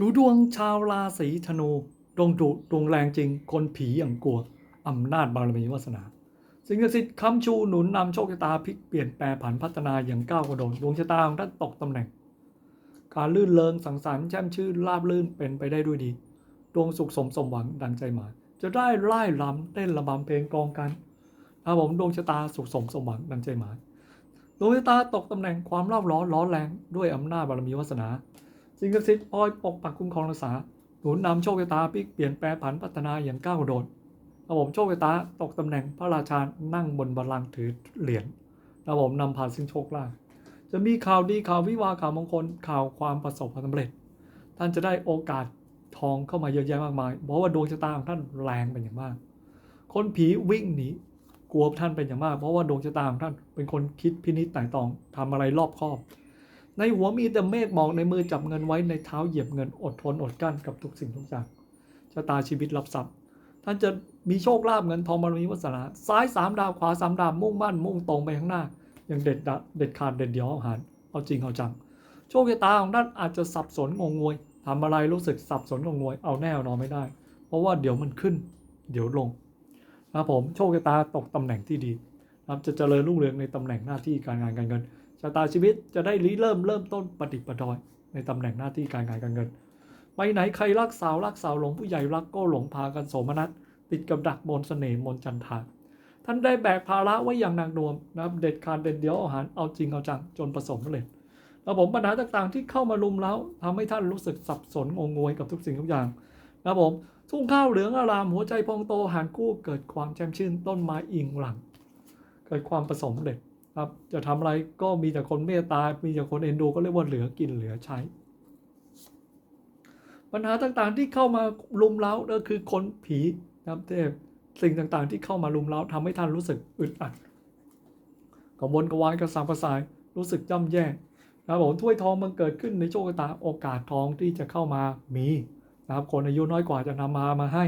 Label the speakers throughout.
Speaker 1: ดูดวงชาวราศีธนูดวงดุดวงแรงจริง คนผีอย่างกลัวอำนาจบารมีวาสนา สิ่งศักดิ์สิทธิ์ค้ำชูหนุนนำโชคชะตาพลิกเปลี่ยนแปลผันพัฒนาอย่างก้าวกระโดดดวงชะตาของท่านตกตำแหน่ง การลื่นเลิงสังสรรค์แช่มชื่นราบลื่นเป็นไปได้ด้วยดี ดวงสุขสมสมหวังดังใจหมายจะได้ไล่ลำเต้นระบำเพลงกลองกันครับผมดวงชะตาสุขสมสมหวังดังใจหมายดวงชะตาตกตำแหน่งความเล่าร้อนร้อนแรงด้วยอำนาจบารมีวาสนา สิ่งศักดิ์สิทธิ์คอยปกปักคุ้มครองรักษาหนุนนำโชคชะตาพลิกเปลี่ยนแปลผันพัฒนาอย่างก้าวกระโดดระบบโชคชะตาตกตำแหน่งพระราชานั่งบนบัลลังก์ถือเหรียญระบบนำพาซึ่งโชคลาภจะมีข่าวดีข่าววิวาข่าวมงคลข่าวความประสบความสำเร็จ ท่านจะได้โอกาสทองเข้ามาเยอะแยะมากมายเพราะว่าดวงชะตาของท่านแรงเป็นอย่างมาก คนผีวิ่งหนีกลัวท่านเป็นอย่างมาก เพราะว่าดวงชะตาของท่านเป็นคนคิดพินิจไต่ตองทำอะไรรอบคอบ ในหัวมีแต่เมฆหมอกในมือจับเงินไว้ในเท้าเหยียบเงินอดทนอดกั้นกับทุกสิ่งทุกอย่างชะตาชีวิตรับทรัพย์ ท่านจะมีโชคลาภเงินทองบารมีวาสนาซ้ายสามดาวขวาสามดาวมุ่งมั่นมุ่งตรงไปข้างหน้า อย่างเด็ดดะเด็ดขาดเด็ดเดียวเอาหารเอาจริงเอาจังโชคชะตาของท่านอาจจะสับสนงงงวยทำอะไรรู้สึกสับสนงงงวยเอาแน่นอนไม่ได้ เพราะว่าเดี๋ยวมันขึ้น เดี๋ยวลงนะผมโชคชะตาตกตำแหน่งที่ดีนะจะเจริญรุ่งเรืองในตำแหน่งหน้าที่การงานการเงิน ชะตาชีวิตจะได้ริเริ่มเริ่มต้นปฏิปดอย ในตำแหน่งหน้าที่การงานการเงิน ไปไหนใครรักสาวรักสาวหลงผู้ใหญ่รักก็หลงพากันโสมนัสติดกับดักมนเสน่ห์มนจันทาท่านได้แบกภาระไว้อย่างหนักหน่วงนะครับเด็ดขาดเด็ดเดียวอาหารเอาจริงเอาจังจนประสบผลสำเร็จแล้วผมปัญหาต่างๆที่เข้ามาลุมแล้วทำให้ท่านรู้สึกสับสนงงงวยกับทุกสิ่งทุกอย่างนะผมทุ่งข้าวเหลืองอารามหัวใจพองโตหานกู้เกิดความแช่มชื่นต้นไม้อิงหลัง เกิดความประสบผลสำเร็จ ครับจะทำอะไรก็มีแต่คนเมตตา มีแต่คนเอ็นดูก็เรียกว่าเหลือกินเหลือใช้ ปัญหาต่างๆที่เข้ามาลุมเล้าก็คือคนผีนะครับเทพสิ่งต่างๆที่เข้ามาลุมเล้าทำให้ท่านรู้สึกอึดอัดกระวนกวายกระสับกระส่ายรู้สึกย่ำแย่นะครับผมถ้วยทองมันเกิดขึ้นในโชคชะตาโอกาสทองที่จะเข้ามามีนะครับคนอายุน้อยกว่าจะนำมามาให้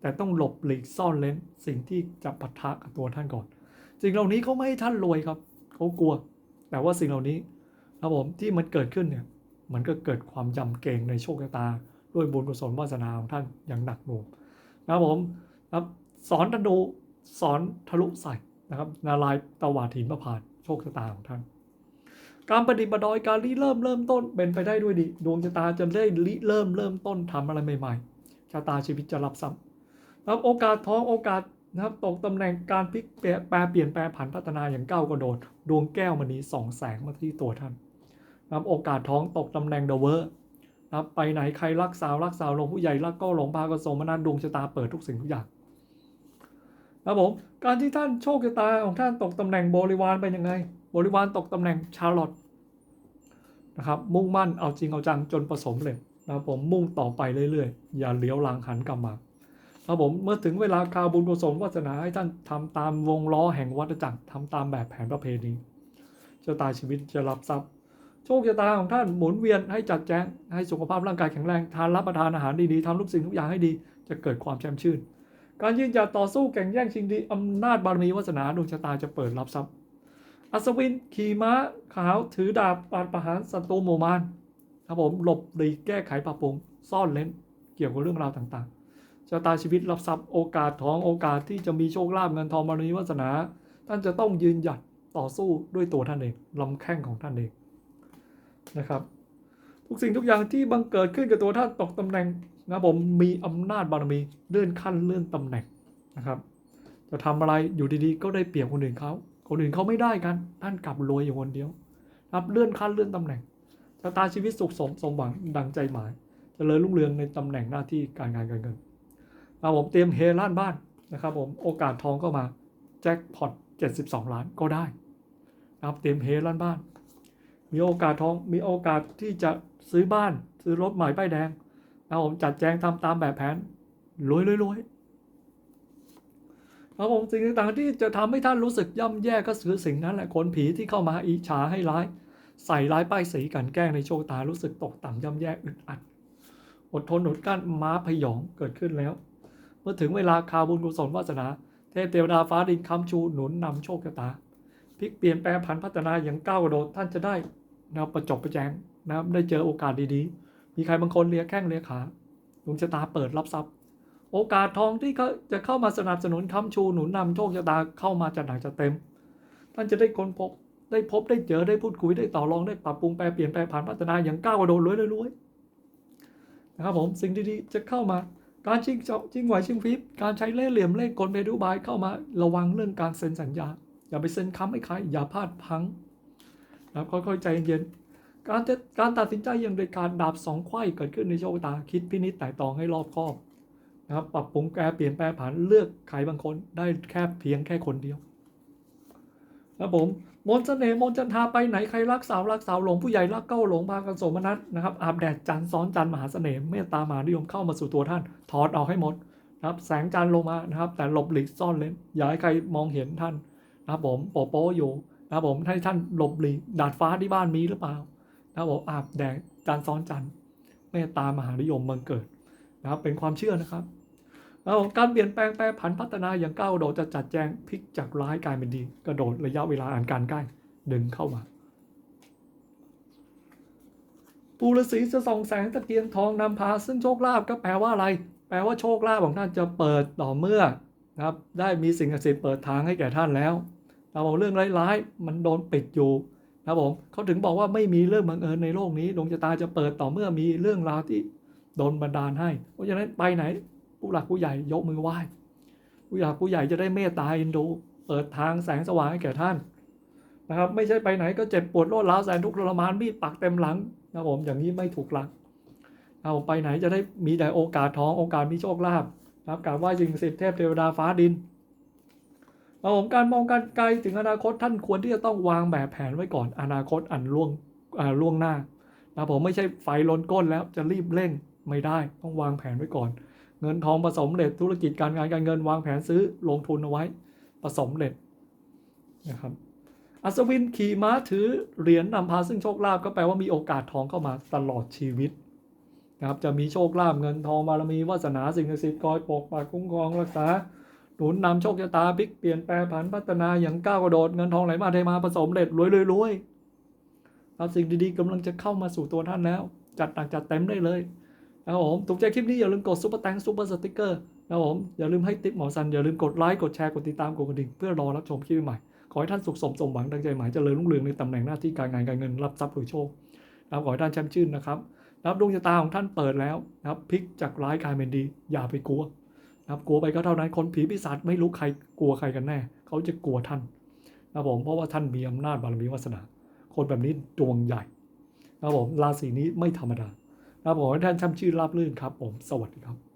Speaker 1: แต่ต้องหลบหลีกซ่อนเล้นสิ่งที่จะปะทะกับตัวท่านก่อนสิ่งเหล่านี้เขาไม่ให้ท่านรวยครับ เขากลัว แต่ว่าสิ่งเหล่านี้ครับผมที่มันเกิดขึ้นเนี่ยมันก็เกิดความยำเกรงในโชคชะตา ด้วยบุญกุศลวาสนาของท่านอย่างหนักหน่วงนะครับผมครับสอนธนูสอนทะลุใส่นะครับนาลายณ์ตวาดหินประพานโชคชะตาของท่าน การปฏิบัติดอยการริเริ่มเริ่มต้นเป็นไปได้ด้วยดี ดวงชะตาจะได้ริเริ่มเริ่มต้นทำอะไรใหม่ๆชะตาชีวิตจะรับซ้ำนะครับโอกาสท้องโอกาส นะครับตกตำแหน่งการพลิกแปลเปลี่ยนแปลผันพัฒนาอย่างก้าวกระโดด ดวงแก้วมณีสองแสงมาที่ตัวท่านนะครับโอกาสท้องตกตำแหน่งเดอะเวอร์นะครับไปไหนใครรักสาวรักสาวหลงผู้ใหญ่รักก็หลงพากระสมนาดวงชะตาเปิดทุกสิ่งทุกอย่างนะครับผมการที่ท่านโชคชะตาของท่านตกตำแหน่งบริวารเป็นยังไง บริวารตกตำแหน่งชาร์ลอตนะครับมุ่งมั่นเอาจริงเอาจังจนประสบเลยนะครับผมมุ่งต่อไปเรื่อยๆ อย่าเลี้ยวหลังหันกลับมา ครับผมเมื่อถึงเวลาคาวบุญกุศลวาสนาให้ท่านทำตามวงล้อแห่งวัฏจักรทำตามแบบแผนประเพณีชะตาชีวิตจะรับทรัพย์ โชคชะตาของท่านหมุนเวียนให้จัดแจงให้สุขภาพร่างกายแข็งแรงทานรับประทานอาหารดีๆทำทุกสิ่งทุกอย่างให้ดี จะเกิดความแช่มชื่น การยืนหยัดต่อสู้แข่งแย่งชิงดีอำนาจบารมีวาสนาดวงชะตาจะเปิดรับทรัพย์อัศวินขี่ม้าขาวถือดาบปาดประหารศัตรูหมู่มารครับผมหลบหลีกแก้ไขปรับปรุงซ่อนเล้นเกี่ยวกับเรื่องราวต่างๆ ชะตาชีวิตรับทรัพย์โอกาสทองโอกาสที่จะมีโชคลาภเงินทองบารมีวาสนา ท่านจะต้องยืนหยัดต่อสู้ด้วยตัวท่านเองลำแข้งของท่านเองนะครับ ทุกสิ่งทุกอย่างที่บังเกิดขึ้นกับตัวท่านตกตำแหน่งนะผมมีอำนาจบารมีเลื่อนขั้นเลื่อนตำแหน่งนะครับ จะทำอะไรอยู่ดีๆ ก็ได้เปรียบคนอื่นเขาคนอื่นเขาไม่ได้กันท่านกลับรวยอยู่คนเดียวรับเลื่อนขั้นเลื่อนตำแหน่งชะตาชีวิตสุขสมสมหวังดังใจหมายจเจริญรุ่งเรืองในตำแหน่งหน้าที่การงานการเงิน นะครับผมเตรียมเฮล้านบ้านนะครับผมโอกาสทองก็มาแจ็คพอต72 ล้านก็ได้นะครับเตรียมเฮล้านบ้าน มีโอกาสทองมีโอกาสที่จะซื้อบ้านซื้อรถใหม่ป้ายแดงนะผมจัดแจงทำตามแบบแผนรวยรวยรวยครับผมสิ่งต่างๆที่จะทำให้ท่านรู้สึกย่ำแย่ก็คือสิ่งนั้นแหละคนผีที่เข้ามาอิจฉาให้ร้าย ใส่ร้ายป้ายสีกันแกล้งในโชคตารู้สึกตกต่ำย่ำแย่อึดอัด อดทนอดกลั้นม้าพยองเกิดขึ้นแล้ว เมื่อถึงเวลาคาวบุญกุศลวาสนา เทพเทวดาฟ้าดินคำชูหนุนนำโชคชะตาพลิกเปลี่ยนแปลงผันพัฒนาอย่างก้าวกระโดดท่านจะได้นะประจบประแจงนะครับได้เจอโอกาสดีๆ มีใครบางคนเลียแข้งเลียขาดวงชะตาเปิดรับทรัพย์ โอกาสทองที่เขาจะเข้ามาสนับสนุนค้ำชูหนุนนำโชคชะตาเข้ามาจะหนักจะเต็ม ท่านจะได้คนพบได้พบได้เจอได้พูดคุยได้ต่อรองได้ปรับปรุงแปลเปลี่ยนแปลผ่านพัฒนาอย่างก้าวกระโดดรวยรวยๆนะครับผมสิ่งดีๆจะเข้ามา การชิงเจาะชิงไหวชิงพริบการใช้เล่ห์เหลี่ยมเล่ห์กลเมดูบายเข้ามาระวังเรื่องการเซ็นสัญญา อย่าไปเซ็นค้ำให้ใครอย่าพลาดพังนะครับค่อยๆใจเย็นๆการการตัดสินใจอย่างเด็ดขาดดาบสองไขว้เกิดขึ้นในโชคตาคิดพินิจไต่ตองให้รอบคอบนะครับปรับปรุงแปลเปลี่ยนแปลผ่านเลือกใครบางคนได้แค่เพียงแค่คนเดียวครับผม มนเสน่ห์มนจันทาไปไหนใครรักสาวรักสาวหลงผู้ใหญ่รักเก้าหลงพากันโสมนัสนะครับอาบแดดจันทร์ซ้อนจันทร์มหาเสน่ห์เมตตามหานิยมเข้ามาสู่ตัวท่านถอดออกให้หมดนะครับแสงจันทร์ลงมานะครับ แต่หลบหลีกซ่อนเลนอย่าให้ใครมองเห็นท่านนะครับผมโปโป้อยู่นะครับผมให้ท่านหลบหลีกดาดฟ้าที่บ้านมีหรือเปล่านะครับผมอาบแดดจันทร์ซ้อนจันทร์เมตตามหานิยมบังเกิดนะครับเป็นความเชื่อนะครับ แล้วการเปลี่ยนแปลงแปรผันพัฒนาอย่างก้าวโดดจะจัดแจงพลิกจากร้ายกลายเป็นดี กระโดดระยะเวลาอ่านการใกล้ดึงเข้ามาปูฤาษีจะส่องแสงตะเกียงทองนำพาซึ่งโชคลาภก็แปลว่าอะไร แปลว่าโชคลาภของท่านจะเปิดต่อเมื่อนะครับได้มีสิ่งศักดิ์สิทธิ์เปิดทางให้แก่ท่านแล้วเราบอกเรื่องร้ายๆมันโดนปิดอยู่นะครับผมเขาถึงบอกว่าไม่มีเรื่องบังเอิญในโลกนี้ดวงชะตาจะเปิดต่อเมื่อมีเรื่องราวที่โดนบันดาลให้ เพราะฉะนั้นไปไหน หลักผู้ใหญ่ยกมือไหว้ ผู้หลักผู้ใหญ่จะได้เมตตาเอ็นดูเปิดทางแสงสว่างให้แก่ท่านนะครับ ไม่ใช่ไปไหนก็เจ็บปวดโรดร้าวแสนทุกข์ทรมานมีดปักเต็มหลังนะครับผมอย่างนี้ไม่ถูกหลักเอาไปไหนจะได้มีแต่โอกาสท้องโอกาสมีโชคลาภนะครับกราบไหว้สิ่งสิทธิเทพเทวดาฟ้าดินนะครับผมการมองการไกลถึงอนาคตท่านควรที่จะต้องวางแบบแผนไว้ก่อนอนาคตอันล่วงล่วงหน้านะครับผมไม่ใช่ไฟล้นก้นแล้วจะรีบเร่งไม่ได้ต้องวางแผนไว้ก่อน เงินทองผสมเร็จธุรกิจการงานการเงินวางแผนซื้อลงทุนเอาไว้ผสมเร็จนะครับอัศวินขี่ม้าถือเหรียญนำพาซึ่งโชคลาภก็แปลว่ามีโอกาสทองเข้ามาตลอดชีวิตนะครับจะมีโชคลาภเงินทองบารมีวาสนาสิ่งศักดิ์สิทธิ์คอยปกปักคุ้มครองรักษาหนุนนำโชคชะตาพลิกเปลี่ยนแปลผันพัฒนาอย่างก้าวกระโดดเงินทองไหลมาเทมาผสมเร็จรวยรวยรวยครับสิ่งดีๆกำลังจะเข้ามาสู่ตัวท่านแล้ว จัดหนักจัดเต็มได้เลย นะครับผมถูกใจคลิปนี้อย่าลืมกดซุปเปอร์แตงซุปเปอร์สติ๊กเกอร์นะครับผมอย่าลืมให้ติ๊ปหมอซันอย่าลืมกดไลค์กดแชร์กดติดตามกดกระดิ่งเพื่อรอรับชมคลิปใหม่ขอให้ท่านสุขสมสมหวังดังใจหมายเจริญรุ่งเรืองในตำแหน่งหน้าที่การงานการเงินรับทรัพย์รวยโชคนะครับขอให้ท่านแช่มชื่นนะครับนะครับดวงชะตาของท่านเปิดแล้วนะครับพลิกจากร้ายกลายเป็นดีอย่าไปกลัวนะครับกลัวไปก็เท่านั้นคนผีปีศาจไม่รู้ใครกลัวใครกันแน่ เขาจะกลัวท่านนะครับผมเพราะว่าท่านมีอำนาจบารมีวาสนา คนแบบนี้ดวงใหญ่นะครับผมราศีนี้ไม่ธรรมดา ครับผมให้ท่านช่ำชื่นราบรื่นครับ ผมสวัสดีครับ